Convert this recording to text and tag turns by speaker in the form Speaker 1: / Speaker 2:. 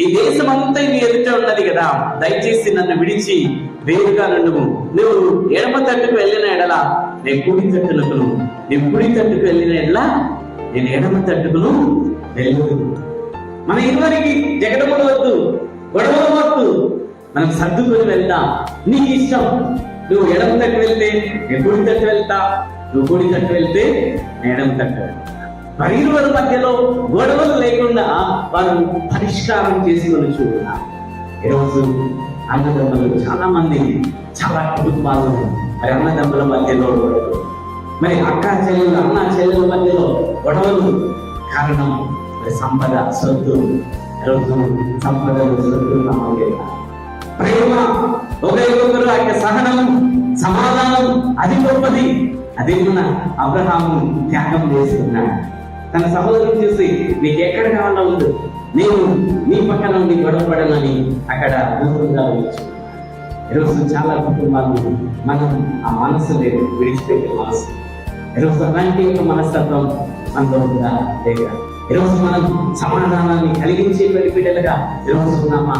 Speaker 1: ఈ దేశం అంతా నీ ఎదుట ఉన్నది కదా. దయచేసి నన్ను విడిచి వేరుగా నుండుము నువ్వు ఎడమ తట్టుకు వెళ్ళిన ఎడల నేను కుడి తట్టునకును. నువ్వు కుడి తట్టుకు వెళ్ళిన ఎడల నేను ఎడమ తట్టుకును వెళ్ళదు మన ఇరువరికి జగడములు వద్దు గొడవలు వద్దు. మనం సర్దుకొని వెళ్తా నీకు ఇష్టం. నువ్వు ఎడమ తట్టు వెళ్తే నేను కుడి తట్టు వెళ్తా. నువ్వు కుడి తట్టు వెళ్తే నేను ఎడమ తట్టు వెళ్తా. మరి మధ్యలో గొడవలు లేకుండా వారు పరిష్కారం చేసుకొని చూడాలి. ఈరోజు అన్నదమ్ములు చాలా మంది చాలా కుటుంబాలు మరి అన్నదమ్ముల మధ్యలో గొడవలు. మరి అక్క చెల్లెలు అన్న చెల్లెల మధ్యలో గొడవలు. కారణం మరి సంపద సొత్తు. ఈరోజు సంపదలు సొత్తు ప్రేమ ఒకరికొకరు ఆ యొక్క సహనం సమాధానం అది గొప్పది. అది మన అబ్రహాము త్యాగం చేస్తున్నాడు తన సహోదరుని చూసి నీకు ఎక్కడ కావాలో ఉంది నేను నీ పక్కన ఉండి గొడవపడనని అక్కడ దూరంగా ఉంచు. ఈరోజు చాలా కుటుంబాలు మనం ఆ మనసు లేదు విడిచిపెట్టే మనసు. ఈరోజు అలాంటి ఒక మనస్తత్వం మనలో ఉందా లేదా? ఈరోజు మనం సమాధానాన్ని కలిగించే బిడ్డలుగా ఈరోజు ఉన్నామా?